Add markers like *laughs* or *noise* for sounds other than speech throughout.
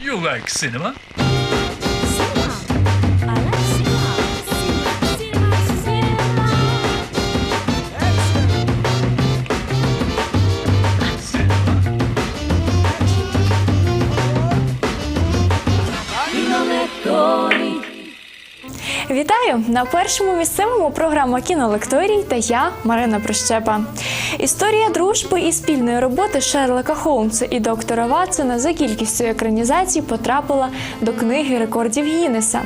You like cinema? Вітаю на першому місцевому програма Кінолекторій та я Марина Прищепа. Історія дружби і спільної роботи Шерлока Холмса і доктора Ватсона за кількістю екранізацій потрапила до книги рекордів Гіннеса.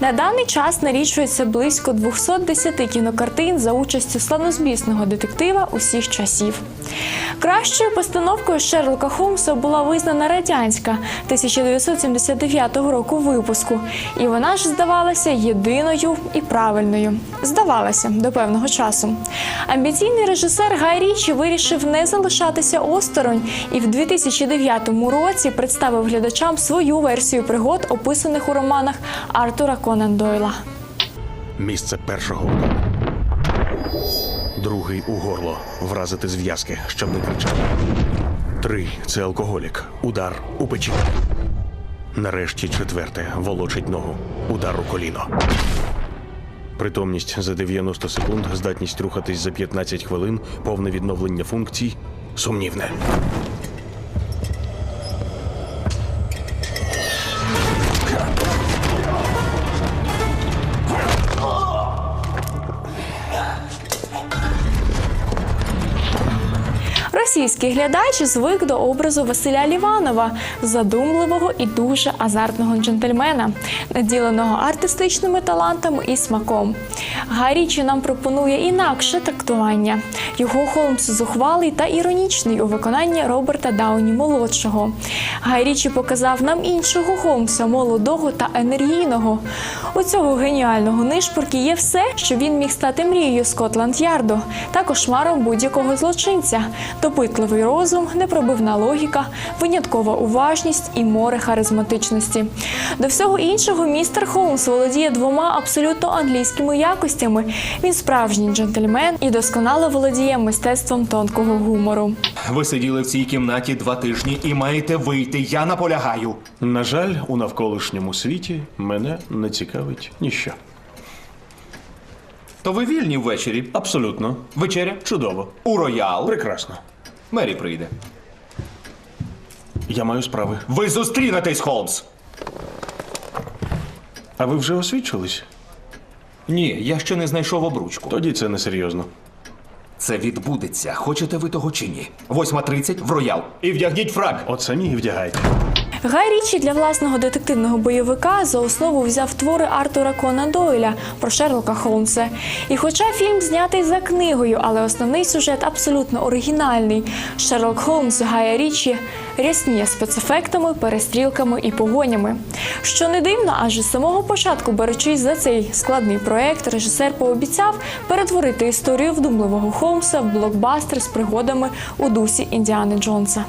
На даний час налічується близько 210 кінокартин за участю славнозвісного детектива усіх часів. Кращою постановкою Шерлока Холмса була визнана радянська 1979 року випуску, і вона ж здавалася єдиною і правильною. Здавалася до певного часу. Амбіційний режисер Гай Річі вирішив не залишатися осторонь і в 2009 році представив глядачам свою версію пригод, описаних у романах Артура Конан Дойла. Місце першого удару. Другий у горло. Вразити зв'язки, щоб не кричав. Три це алкоголік. Удар у печі. Нарешті четверте волочить ногу. Удар у коліно. Притомність за 90 секунд, здатність рухатись за 15 хвилин, повне відновлення функцій. Сумнівне. Російський глядач звик до образу Василя Ліванова, задумливого і дуже азартного джентльмена, наділеного артистичними талантами і смаком. Гай Річі нам пропонує інакше трактування. Його Холмс зухвалий та іронічний у виконанні Роберта Дауні молодшого. Гай Річі показав нам іншого Холмса, молодого та енергійного. У цього геніального нишпорки є все, що він міг стати мрією Скотланд Ярду та кошмаром будь-якого злочинця. Допитливий розум, непробивна логіка, виняткова уважність і море харизматичності. До всього іншого, містер Холмс володіє двома абсолютно англійськими якостями. Він справжній джентльмен і досконало володіє мистецтвом тонкого гумору. Ви сиділи в цій кімнаті два тижні і маєте вийти. Я наполягаю. На жаль, у навколишньому світі мене не цікавить ніщо. То ви вільні ввечері. Абсолютно. Вечеря Чудово. у роял. Прекрасно. Мері прийде. Я маю справи. Ви зустрінетесь, Холмс. А ви вже освідчились? Ні, я ще не знайшов обручку. Тоді це не серйозно. Це відбудеться. Хочете ви того чи ні? 8.30 в роял. І вдягніть фрак. От самі і вдягайте. Гай Річі для власного детективного бойовика за основу взяв твори Артура Конан Дойля про Шерлока Холмса. І хоча фільм знятий за книгою, але основний сюжет абсолютно оригінальний. Шерлок Холмс Гая Річі рясніє спецефектами, перестрілками і погонями. Що не дивно, адже з самого початку, беручись за цей складний проект, режисер пообіцяв перетворити історію вдумливого Холмса в блокбастер з пригодами у дусі Індіани Джонса.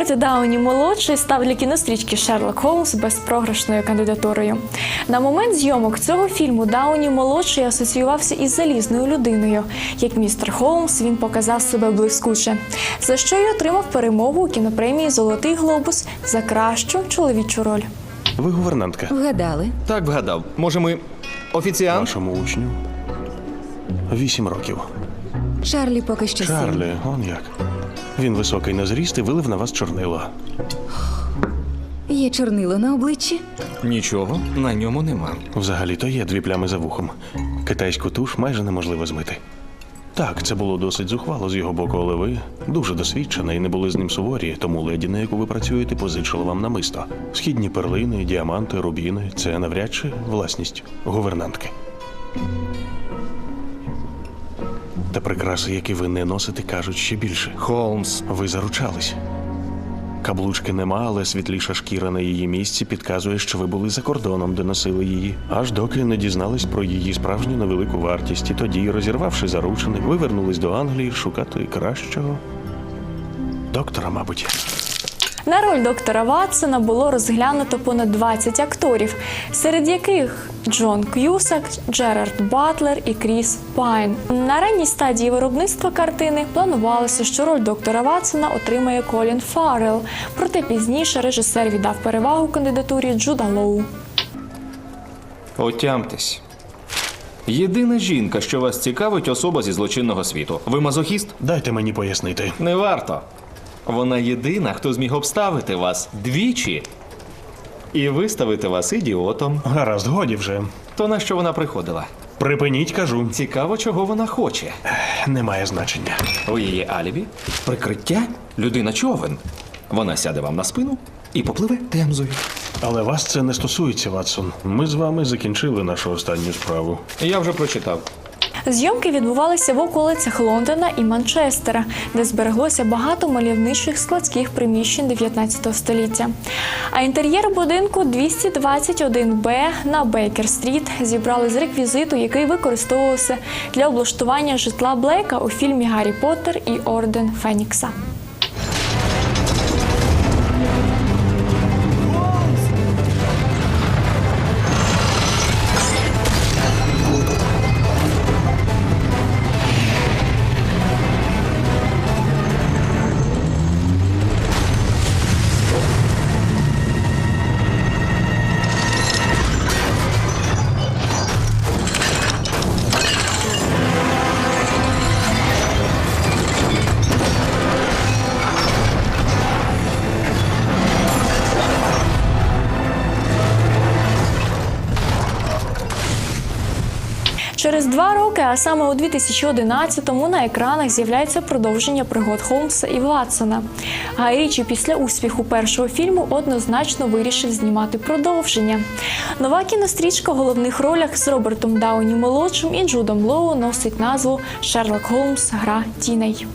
Роберт Дауні молодший став для кінострічки Шерлок Холмс безпрограшною кандидатурою. На момент зйомок цього фільму Дауні молодший асоціювався із залізною людиною. Як містер Холмс він показав себе блискуче, за що й отримав перемогу у кінопремії Золотий глобус за кращу чоловічу роль. Ви гувернантка. Вгадали. Так вгадав. Може, ми офіціант? Вашому учню. Вісім років. Чарлі поки що. Чарлі, он як. Він високий на зріст і вилив на вас чорнило. Є чорнило на обличчі. Нічого на ньому нема. Взагалі-то є дві плями за вухом. Китайську туш майже неможливо змити. Так, це було досить зухвало з його боку, але ви дуже досвідчена і не були з ним суворі, тому леді, на яку ви працюєте, позичила вам намисто. Східні перлини, діаманти, рубіни це навряд чи власність гувернантки. Та прикраси, які ви не носите, кажуть ще більше. Холмс. Ви заручались. Каблучки нема, але світліша шкіра на її місці підказує, що ви були за кордоном, де носили її, аж доки не дізнались про її справжню невелику вартість. І тоді, розірвавши заручини, ви вернулись до Англії шукати кращого доктора, мабуть. На роль доктора Ватсона було розглянуто понад 20 акторів, серед яких Джон К'юсак, Джерард Батлер і Кріс Пайн. На ранній стадії виробництва картини планувалося, що роль доктора Ватсона отримає Колін Фаррелл, проте пізніше режисер віддав перевагу кандидатурі Джуда Лоу. Отямтесь. Єдина жінка, що вас цікавить, особа зі злочинного світу. Ви мазохіст? Дайте мені пояснити. Не варто. Вона єдина, хто зміг обставити вас двічі і виставити вас ідіотом. Гаразд, годі вже. То на що вона приходила? Припиніть, кажу. Цікаво, чого вона хоче. Немає значення. У її алібі прикриття людина човен. Вона сяде вам на спину і попливе темзою. Але вас це не стосується, Ватсон. Ми з вами закінчили нашу останню справу. Я вже прочитав. Зйомки відбувалися в околицях Лондона і Манчестера, де збереглося багато мальовничих складських приміщень 19 століття. А інтер'єр будинку 221Б на Бейкер-стріт зібрали з реквізиту, який використовувався для облаштування житла Блейка у фільмі Гаррі Поттер і Орден Фенікса. Роки, а саме у 2011-му, на екранах з'являється продовження пригод Холмса і Ватсона. Гай Річі після успіху першого фільму однозначно вирішив знімати продовження. Нова кінострічка в головних ролях з Робертом Дауні молодшим і Джудом Лоу носить назву Шерлок Холмс. Гра тіней.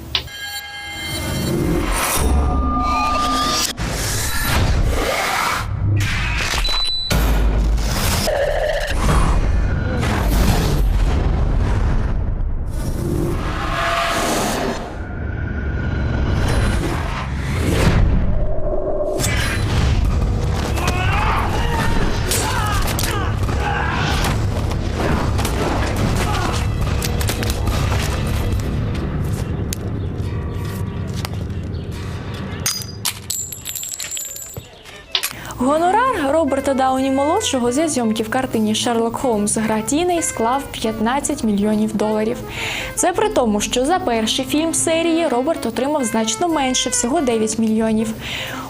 Гонорар Роберта Дауні молодшого за зйомки в картині Шерлок Холмс Гра тіней склав 15 мільйонів доларів. Це при тому, що за перший фільм серії Роберт отримав значно менше, всього 9 мільйонів.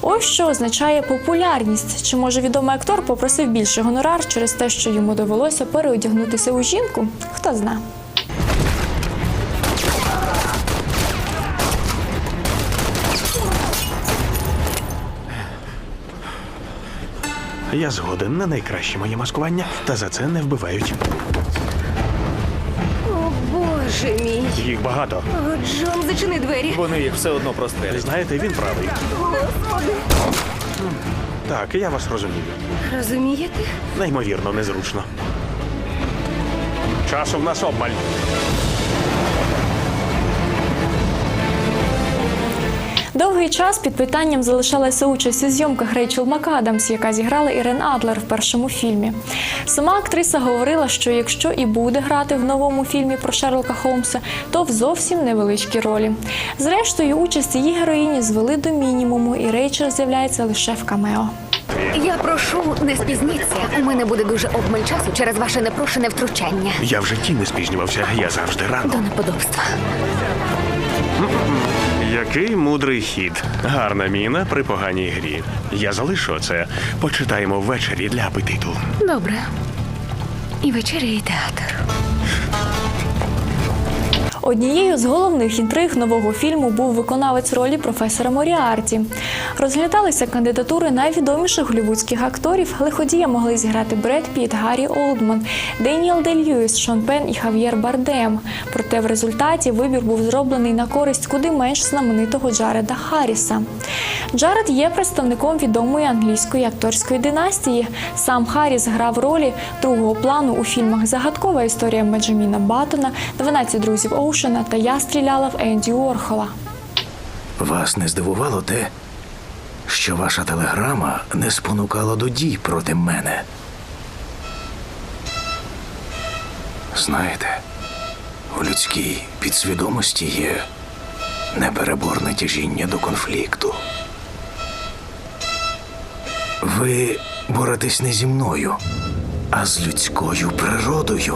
Ось що означає популярність. Чи може відомий актор попросив більше гонорар через те, що йому довелося переодягнутися у жінку? Хто зна. Я згоден на найкраще моє маскування, та за це не вбивають. О, боже мій. Їх багато. О, Джон, зачини двері. Вони їх все одно прострелять. знаєте, він правий. Господи. Так, я вас розумію. Розумієте? Неймовірно незручно. Часу в нас обмаль. Довгий час під питанням залишалася участь у зйомках Рейчел МакАдамс, яка зіграла Ірен Адлер в першому фільмі. Сама актриса говорила, що якщо і буде грати в новому фільмі про Шерлока Холмса, то в зовсім невеличкій ролі. Зрештою, участь її героїні звели до мінімуму, і Рейчел з'являється лише в камео. Я прошу, не спізніться. У мене буде дуже обмаль часу через ваше непрошене втручання Я в житті не спізнювався, я завжди до рано. неподобства. Який мудрий хід. Гарна міна при поганій грі. Я залишу це. Почитаємо ввечері для апетиту. Добре. І вечеря, і театр. Однією з головних інтриг нового фільму був виконавець ролі професора Моріарті. Розглядалися кандидатури найвідоміших голівудських акторів. Лиходія могли зіграти Бред Піт, Гаррі Олдман, Деніел Де Льюіс, Шон Пен і Хав'єр Бардем. Проте в результаті вибір був зроблений на користь куди менш знаменитого Джареда Харріса. Джаред є представником відомої англійської акторської династії. Сам Харріс грав ролі другого плану у фільмах Загадкова історія Меджеміна Баттона, 12 друзів Оушена та Я стріляла в Енді Уорхола. Вас не здивувало те, що ваша телеграма не спонукала до дій проти мене. Знаєте, у людській підсвідомості є непереборне тяжіння до конфлікту. Ви боретесь не зі мною, а з людською природою.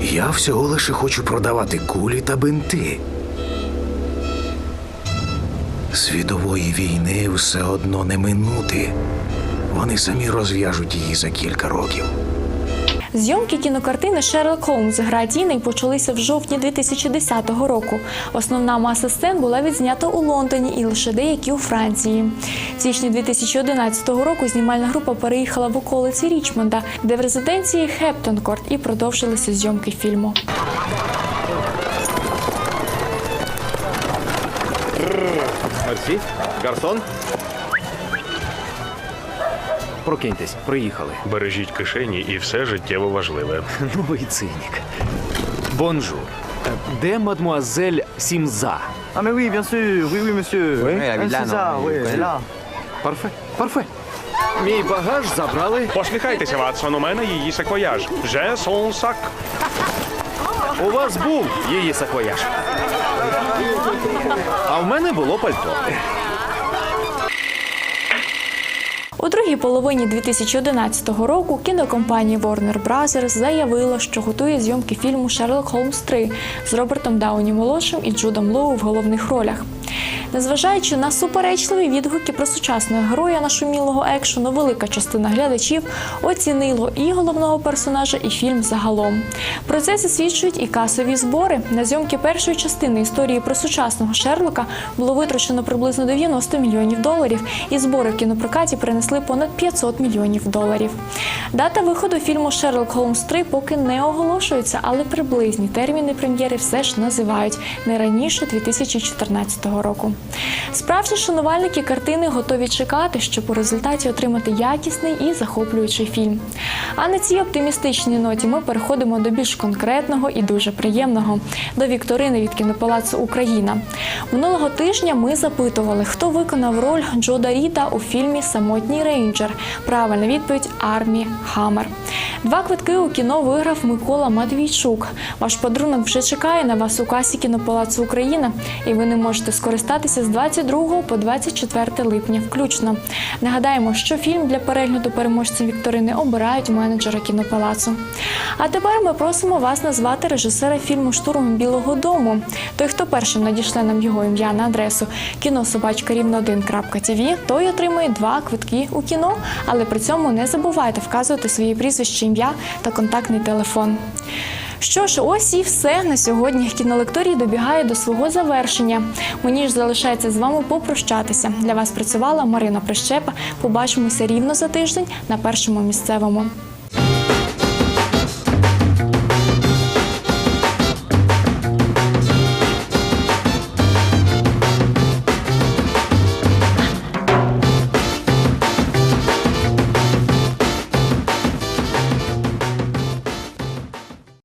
Я всього лише хочу продавати кулі та бинти. Світової війни все одно не минути. Вони самі розв'яжуть її за кілька років. Зйомки кінокартини Шерлок Холмс Гра тіней почалися в жовтні 2010 року. Основна маса сцен була відзнята у Лондоні і лише деякі у Франції. В січні 2011 року знімальна група переїхала в околиці Річмонда, де в резиденції Хептонкорт і продовжилися зйомки фільму. Мерсі, гарсон. Прокиньтесь, приїхали. Бережіть кишені і все життєво важливе. *laughs* Новий цинік. Бонжур. Е, Де мадмуазель Сімза? Ah mais oui, bien sûr, oui, oui, monsieur. Oui ça, oui, elle là. Парфе, парфе. Мій багаж забрали. Посміхайтеся, Ватсон, у мене її саквояж. Же сон сак. У вас був її саквояж. А в мене було пальто. У другій половині 2011 року кінокомпанія Warner Bros. заявила, що готує зйомки фільму Шерлок Холмс 3 з Робертом Дауні молодшим і Джудом Лоу в головних ролях. Незважаючи на суперечливі відгуки про сучасного героя нашумілого екшену, велика частина глядачів оцінило і головного персонажа, і фільм загалом. Про це засвідчують і касові збори. На зйомки першої частини історії про сучасного Шерлока було витрачено приблизно 90 мільйонів доларів, і збори в кінопрокаті принесли понад 500 мільйонів доларів. Дата виходу фільму Шерлок Холмс 3 поки не оголошується, але приблизні терміни прем'єри все ж називають не раніше 2014 року. Справжні шанувальники картини готові чекати, щоб у результаті отримати якісний і захоплюючий фільм. А на цій оптимістичній ноті ми переходимо до більш конкретного і дуже приємного до вікторини від кінопалацу Україна. Минулого тижня ми запитували, хто виконав роль Джода Ріта у фільмі Самотній рейнджер. Правильна відповідь Армі Хаммер. Два квитки у кіно виграв Микола Матвійчук. Ваш подарунок вже чекає на вас у касі кінопалацу Україна, і ви не можете скористатися з 22 по 24 липня включно. Нагадаємо, що фільм для перегляду переможців вікторини обирають менеджери кінопалацу. А тепер ми просимо вас назвати режисера фільму Штурм Білого Дому. Той, хто першим надішле нам його ім'я на адресу кінособачкарівно1.tv, той отримує два квитки у кіно, але при цьому не забувайте вказувати свої прізвище, ім'я та контактний телефон. Що ж, ось і все на сьогодні. Кінолекторій добігає до свого завершення. Мені ж залишається з вами попрощатися. Для вас працювала Марина Прищепа. Побачимося рівно за тиждень на першому місцевому.